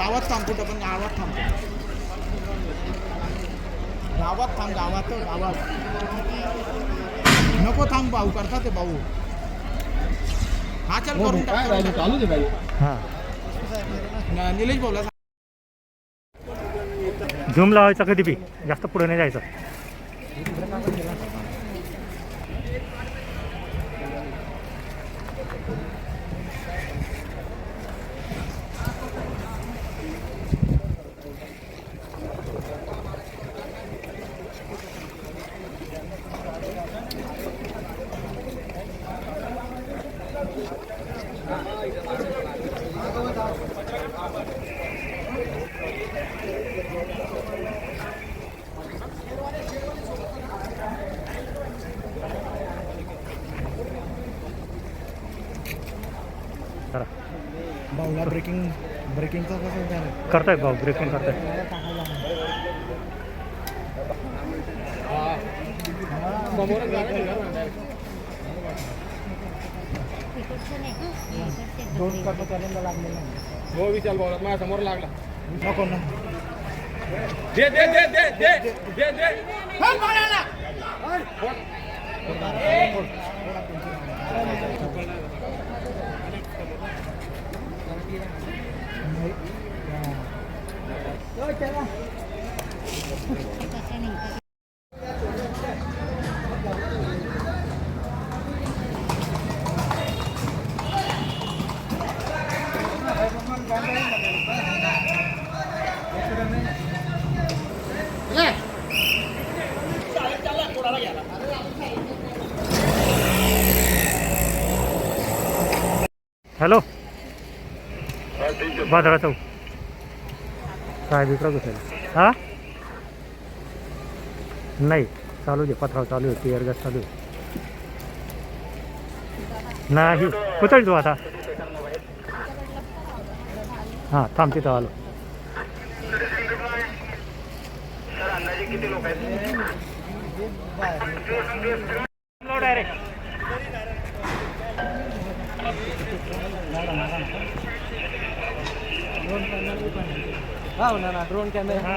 गावात थांब कुठं? पण गावात थांबतो गावात थांब गावात गावात. नको थांब भाऊ करतात ते भाऊ. हा चल करून टाक, करून. चालू दे भाई हां. न- निलेश सांग. झूम लावायचा कधी बी. जास्त पुढे नाही जायचं. ब्रेकिंग ब्रेकिंगचं कसं झालं करतायत भाऊ ब्रेकिंग करतायत दोन कर्मचाऱ्यांना लागलेलं आहे. हो विचार भाऊ माझ्यासमोर लागला नको ना दे दे दे दे दे दे दे हॅलो. बाजारा चौक. काय दुसरा घुसेल हा? नाही चालू दे पथराव चालू आहे टीअर गॅस चालू आहे. नाही कुठं तू आता. हां थांब तिथं आलो. डायरेक्ट ड्रोन कॅमेरा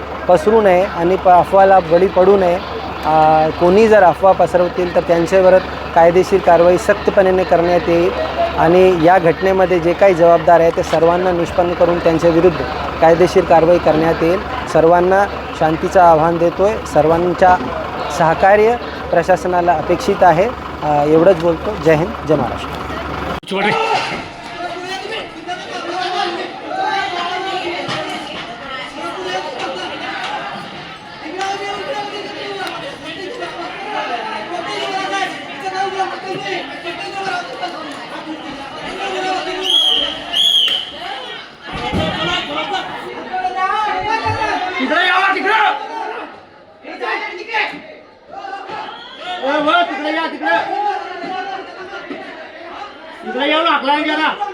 पसरू नये आणि प अफवाला बळी पडू नये. कोणी जर अफवा पसरवतील तर त्यांच्यावर कायदेशीर कारवाई सक्तपणे करण्यात येईल आणि या घटनेमध्ये जे काही जबाबदार आहे ते सर्वांना निष्पन्न करून त्यांच्या विरुद्ध कायदेशीर कारवाई करण्यात येईल. सर्वांना शांतीचं आव्हान देतो आहे सर्वांच्या सहकार्य प्रशासनाला अपेक्षित आहे. एवढंच बोलतो. जय हिंद. जय महाराष्ट्र तिकडे यावा तिकडे तिकडे या तिकडे. तिकडे येऊ लागला जरा.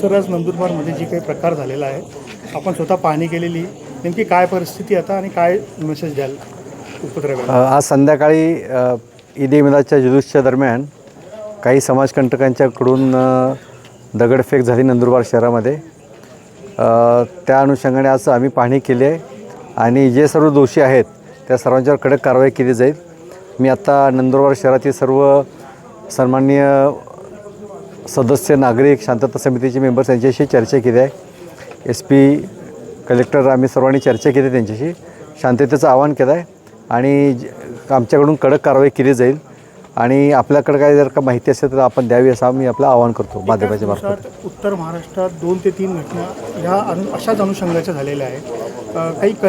सर आज नंदुरबारमध्ये जी काही प्रकार झालेला आहे आपण स्वतः पाहणी केलेली. नेमकी काय परिस्थिती आता आणि काय मेसेज द्याल उपद्रव्याला? आज संध्याकाळी ईद ए मिलादच्या जुलूसच्या दरम्यान काही समाजकंटकांच्याकडून दगडफेक झाली नंदुरबार शहरामध्ये. त्या अनुषंगाने आज आम्ही पाहणी केली आहे. आणि जे सर्व दोषी आहेत त्या सर्वांच्यावर कडक कारवाई केली जाईल. मी आत्ता नंदुरबार शहरातील सर्व सन्माननीय सदस्य नागरिक शांतता समितीचे मेंबर्स यांच्याशी चर्चा केली आहे. एस पी कलेक्टर आम्ही सर्वांनी चर्चा केली त्यांच्याशी. शांततेचं आवाहन केलं आहे आणि ज- आमच्याकडून कडक कारवाई केली जाईल. आणि आपल्याकडे काय जर का माहिती असेल तर आपण द्यावी असं आम्ही आपलं आवाहन करतो माध्यमाच्या मार्फत. उत्तर महाराष्ट्रात दोन ते तीन घटना ह्या अनु अशाच अनुषंगाच्या झालेल्या आहेत. काही कनेक्ट